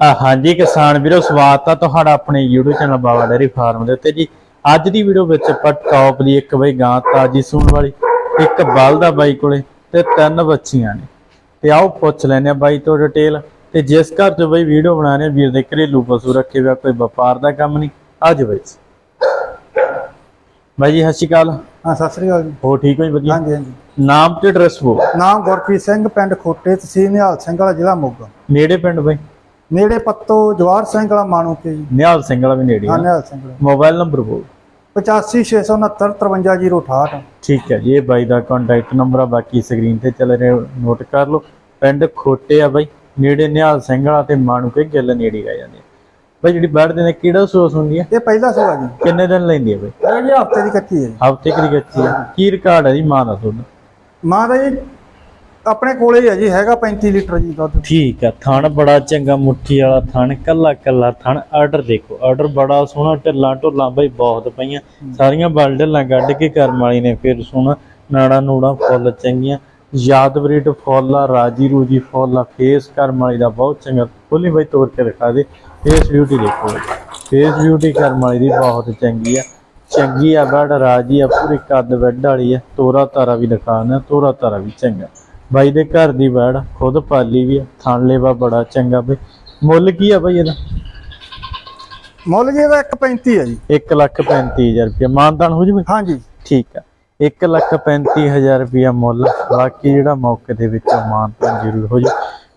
ਹਾਂਜੀ ਕਿਸਾਨ ਵੀਰੋ ਸਵਾਗਤ ਆ ਤੁਹਾਡਾ ਆਪਣੇ YouTube channel Baba dairy farm ਦੇ ਉੱਤੇ ਜੀ। ਅੱਜ ਦੀ ਵੀਡੀਓ ਵਿੱਚ ਆਪਾਂ ਟੌਪ ਦੀ ਇੱਕ ਬਈ ਗਾਂ ਤਾਜੀ ਸੂਣ ਵਾਲੀ ਇੱਕ ਬਲਦ ਆ ਬਾਈ ਕੋਲੇ ਤੇ ਤਿੰਨ ਬੱਚੀਆਂ ਨੇ। ਤੇ ਆਓ ਪੁੱਛ ਲੈਨੇ ਆ ਬਾਈ ਤੋਂ ਡਿਟੇਲ ਤੇ ਜਿਸ ਘਰ 'ਚ ਬਈ ਵੀਡੀਓ ਬਣਾ ਰਹੇ ਵੀਰ ਦੇ ਘਰੇਲੂ ਪਸ਼ੂ ਰੱਖੇ ਹੋਇਆ ਕੋਈ ਵਪਾਰ ਦਾ ਕੰਮ ਨਹੀਂ। ਅੱਜ ਬਾਈ। ਬਾਈ ਜੀ ਸਤਿ ਸ਼੍ਰੀ ਅਕਾਲ। ਹਾਂ ਸਤਿ ਸ੍ਰੀ ਅਕਾਲ ਜੀ। ਹੋ ਠੀਕ ਹੋ ਜੀ ਵਧੀਆ? ਹਾਂਜੀ ਹਾਂਜੀ। ਨਾਮ ਤੇ ਐਡਰੈਸ ਬੋ ਨਾਮ ਗੁਰਪ੍ਰੀਤ ਸਿੰਘ ਪਿੰਡ ਖੋਟੇ ਤਹਿਸੀਲ ਨਿਹਾਲ ਸਿੰਘ ਵਾਲਾ ਜ਼ਿਲ੍ਹਾ ਮੋਗਾ। ਨੇੜੇ ਪਿੰਡ ਬਾਈ? ਨੇੜੇ ਪੱਤੋ ਜਵਾਰ ਸਿੰਘ ਵਾਲਾ ਮਾਣੂ ਕੇ ਜੀ। ਨਿਹਾਲ ਸਿੰਘ ਵਾਲਾ ਵੀ ਨੇੜੇ ਹਾਂ ਆ ਨਿਹਾਲ ਸਿੰਘ ਵਾਲਾ। ਮੋਬਾਈਲ ਨੰਬਰ ਬੋ 8569 53068 ਠੀਕ ਹੈ ਜੀ ਇਹ ਬਾਈ ਦਾ ਕੰਟੈਕਟ ਨੰਬਰ ਆ ਬਾਕੀ ਸਕਰੀਨ ਤੇ ਚੱਲ ਰਿਹਾ ਨੋਟ ਕਰ ਲਓ। ਪਿੰਡ ਖੋਟੇ ਆ ਬਾਈ ਨੇੜੇ ਨਿਹਾਲ ਸਿੰਘ ਵਾਲਾ ਤੇ ਮਾਣੂ ਕੇ ਗਿੱਲ ਨੇੜੇ ਆ ਜਾਂਦੇ ਆ। ਬਾਈ ਜਿਹੜੀ ਬੈਠਦੇ ਨੇ ਕਿਹੜਾ ਸੋਸ ਹੁੰਦੀ ਹੈ? ਇਹ ਪਹਿਲਾ ਸੂਆ ਜੀ। ਕਿੰਨੇ ਦਿਨ ਲੈਂਦੀ ਹੈ ਬਾਈ? ਇਹ ਜੀ ਹਫ਼ਤੇ ਦੀ ਕੱਚੀ ਹੈ ਜੀ। ਹਫ਼ਤੇ ਕਰੀ ਗੱਚੀ ਆ ਕੀ ਰਿਕਾਰਡ ਹੈ ਜੀ ਮਾਂ ਦਾ ਦੁੱਧ ਮਾਂ ਦਾ ਜੀ ਆਪਣੇ ਕੋਲੇ ਹੈ ਜੀ, ਹੈਗਾ 35 ਲੀਟਰ ਜੀ ਦੁੱਧ। ਠੀਕ ਆ, ਥਣ ਬੜਾ ਚੰਗਾ, ਮੁੱਠੀ ਵਾਲਾ ਥਣ, ਕੱਲਾ ਕੱਲਾ ਥਣ, ਆਰਡਰ ਦੇਖੋ, ਆਰਡਰ ਬੜਾ ਸੋਹਣਾ, ਢਿੱਲਾਂ ਢੁੱਲਾਂ ਬਾਈ ਬਹੁਤ ਪਈਆਂ, ਸਾਰੀਆਂ ਬਲ ਢਿੱਲਾਂ ਕੱਢ ਕੇ ਕਰਮ ਵਾਲੀ ਨੇ ਫਿਰ ਸੋਹਣਾ ਨਾੜਾ ਨੂੜਾ ਫੁੱਲ ਚੰਗੀਆਂ ਯਾਦ ਬਰੀਡ ਫੁੱਲ ਆ, ਰਾਜੀ ਰੂਜੀ ਫੁੱਲ ਆ, ਫੇਸ ਕਰਮ ਵਾਲੀ ਦਾ ਬਹੁਤ ਚੰਗਾ ਖੋਲੀ ਬਾਈ ਤੋੜ ਕੇ ਦਿਖਾ ਦੇ, ਫੇਸ ਬਿਊਟੀ ਦੇਖੋ, ਫੇਸ ਬਿਊਟੀ ਕਰਮ ਵਾਲੀ ਦੀ ਬਹੁਤ ਚੰਗੀ ਆ ਚੰਗੀ ਆ ਬੜ ਰਾਜੀ ਆ, ਪੂਰੀ ਕੱਦ ਬੈੱਡ ਵਾਲੀ ਆ, ਤੋਰਾ ਤਾਰਾ ਵੀ ਦਿਖਾਣਾ ਤੋਰਾ ਤਾਰਾ ਵੀ ਚੰਗਾ। ਬਾਈ ਦੇ ਘਰ ਦੀ ਬੈੜ ਖੁਦ ਪਾਲੀ ਵੀ ਆ ਥਣ ਲੇਵਾ ਬੜਾ ਚੰਗਾ ਬਈ। ਮੁੱਲ ਕੀ ਆ ਬਾਈ ਇਹਦਾ? ਮੁੱਲ ਜੀ ਇਹਦਾ 135 ਹੈ ਜੀ। 1 ਲੱਖ 35000 ਰੁਪਏ ਮਾਨਦਾਨ ਹੋ ਜਵੇ ਹਾਂਜੀ। ਠੀਕ ਆ। 1 ਲੱਖ 35000 ਰੁਪਏ ਮੁੱਲ। ਬਾਕੀ ਜਿਹੜਾ ਮੌਕੇ ਦੇ ਵਿੱਚ ਮਾਨਦਾਨ ਜ਼ਰੂਰ ਹੋ ਜਾ।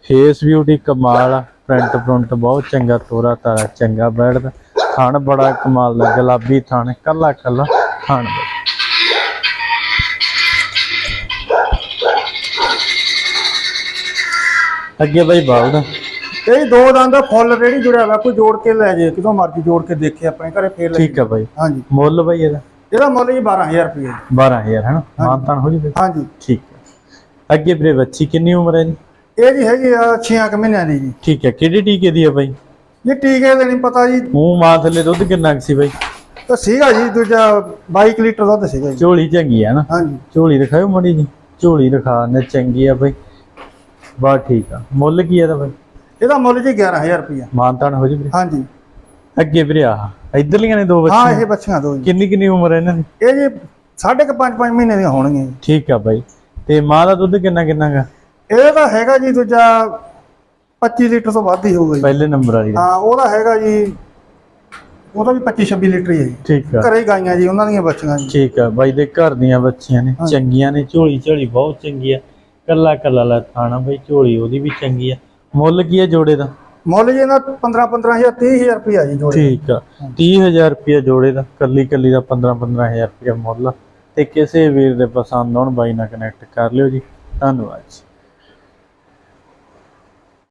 ਫੇਸ ਬਿਊਟੀ ਕਮਾਲ ਆ। ਪ੍ਰਿੰਟ ਪ੍ਰਿੰਟ ਬਹੁਤ ਚੰਗਾ ਤੋਰਾ ਤਾਰਾ ਚੰਗਾ ਬੈਠਦਾ। ਥਣ ਬੜਾ ਕਮਾਲ ਦਾ ਗੁਲਾਬੀ ਥਣ ਕੱਲਾ ਕੱਲਾ ਥਣ ਅੱਗੇ ਬਾਈ ਬਲਦ। ਇਹ ਜੀ ਦੋ ਦੰਦ ਦਾ ਫੁੱਲ ਰੇੜੀ ਜੁੜਿਆ ਹੋਇਆ ਕੋਈ ਜੋੜ ਕੇ ਲੈ ਜੇ ਕਿਦੋਂ ਮਰਜ਼ੀ ਜੋੜ ਕੇ ਦੇਖੇ ਆਪਣੇ ਘਰੇ ਫੇਰ ਲੈ ਠੀਕ ਆ ਬਾਈ। ਹਾਂਜੀ। ਮੁੱਲ ਬਾਈ ਇਹਦਾ? ਇਹਦਾ ਮੁੱਲ ਜੀ 12000 ਰੁਪਏ 12000 ਹੈ ਨਾ ਮਾਨਤਾਨ ਹੋ ਜਵੇ ਹਾਂਜੀ। ਠੀਕ ਹੈ ਅੱਗੇ ਵੀਰੇ ਬੱਚੀ ਕਿੰਨੀ ਉਮਰ ਹੈ ਜੀ ਇਹ ਜੀ ਹੈਗੀ ਆ 6 ਕੁ ਮਹੀਨਿਆਂ ਦੀ ਜੀ। ਠੀਕ ਹੈ ਕਿਹੜੀ ਟੀਕੇ ਦੀ ਹੈ ਬਾਈ? ਇਹ ਟੀਕੇ ਦੇ ਨਹੀਂ ਪਤਾ ਜੀ। ਮੂੰਹ ਮਾਂ ਥੱਲੇ ਦੁੱਧ ਕਿੰਨਾ ਸੀ ਬਾਈ? ਤਾਂ ਸੀਗਾ ਜੀ ਦੂਜਾ 22 ਕੁ ਲੀਟਰ ਦੁੱਧ ਸੀਗਾ ਜੀ। ਝੋਲੀ ਚੰਗੀ ਹੈ ਨਾ ਹਾਂਜੀ। ਝੋਲੀ ਦਿਖਾਓ ਮੜੀ ਜੀ। ਝੋਲੀ ਦਿਖਾ ਨੇ ਚੰਗੀ ਆ ਬਾਈ। ਬਾ ਠੀਕ ਆ। ਮੁੱਲ ਕੀ ਹੈ ਇਹਦਾ ਬਾਈ? ਇਹਦਾ ਮੁੱਲ ਜੀ 11000 ਰੁਪਇਆ ਮਾਨਤਾਨ ਹੋ ਜਵੇ ਹਾਂਜੀ। ਅੱਗੇ ਵੀਰੇ ਆਹ ਇਧਰਲੀਆਂ ਨੇ ਦੋ ਹਾਂ ਬੱਚੇ ਇਹ ਬੱਚੀਆਂ ਦੋ ਜੀ। ਕਿੰਨੀ ਕਿੰਨੀ ਉਮਰ ਹੈ ਇਹਨਾਂ ਦੀ? ਇਹ ਜੀ ਸਾਢੇ ਕੁ ਪੰਜ ਪੰਜ ਮਹੀਨੇ ਦੀਆਂ ਹੋਣਗੀਆਂ ਜੀ। ਠੀਕ ਆ ਬਾਈ। ਤੇ ਮਾਂ ਦਾ ਦੁੱਧ ਕਿੰਨਾ ਕਿੰਨਾ ਗਾ ਇਹ ਤਾਂ ਹੈਗਾ ਜੀ ਦੂਜਾ 25 ਲੀਟਰ ਤੋਂ ਵੱਧ ਹੀ ਹੋਊਗਾ ਜੀ। ਪਹਿਲੇ ਨੰਬਰ ਵਾਲੀ ਹਾਂ ਉਹਦਾ ਹੈਗਾ ਜੀ ਉਹਦਾ ਵੀ 25 26 ਲੀਟਰ ਹੀ ਹੈ ਜੀ। ਠੀਕ ਆ। ਘਰੇ ਹੀ ਗਾਈਆਂ ਜੀ ਉਹਨਾਂ ਦੀਆਂ ਬੱਚੀਆਂ ਜੀ। ਠੀਕ ਆ ਬਾਈ ਦੇ ਘਰ ਦੀਆਂ ਬੱਚੀਆਂ ਨੇ ਚੰਗੀਆਂ ਨੇ ਝੋਲੀ ਝੋਲੀ ਬਹੁਤ ਚੰਗੀ ਆ। ਕੱਲਾ ਕੱਲਾ ਲੈ ਥਾਣਾ ਬਾਈ ਝੋਲੀ ਉਹਦੀ ਵੀ ਚੰਗੀ ਆ। ਮੁੱਲ ਕੀ ਆ ਜੋੜੇ ਦਾ? ਮੁੱਲ ਜੀ ਇਹਨਾਂ 15 15000 30000 ਰੁਪਇਆ ਜੀ ਜੋੜੇ ਠੀਕ ਆ। 30000 ਰੁਪਏ ਜੋੜੇ ਦਾ ਕੱਲੀ ਕੱਲੀ ਦਾ 15 15000 ਰੁਪਏ ਮੁੱਲ। ਤੇ ਕਿਸੇ ਵੀਰ ਦੇ ਪਸੰਦ ਆਉਣ ਬਾਈ ਨਾਲ ਕਨੈਕਟ ਕਰ ਲਿਓ ਜੀ। ਧੰਨਵਾਦ ਜੀ।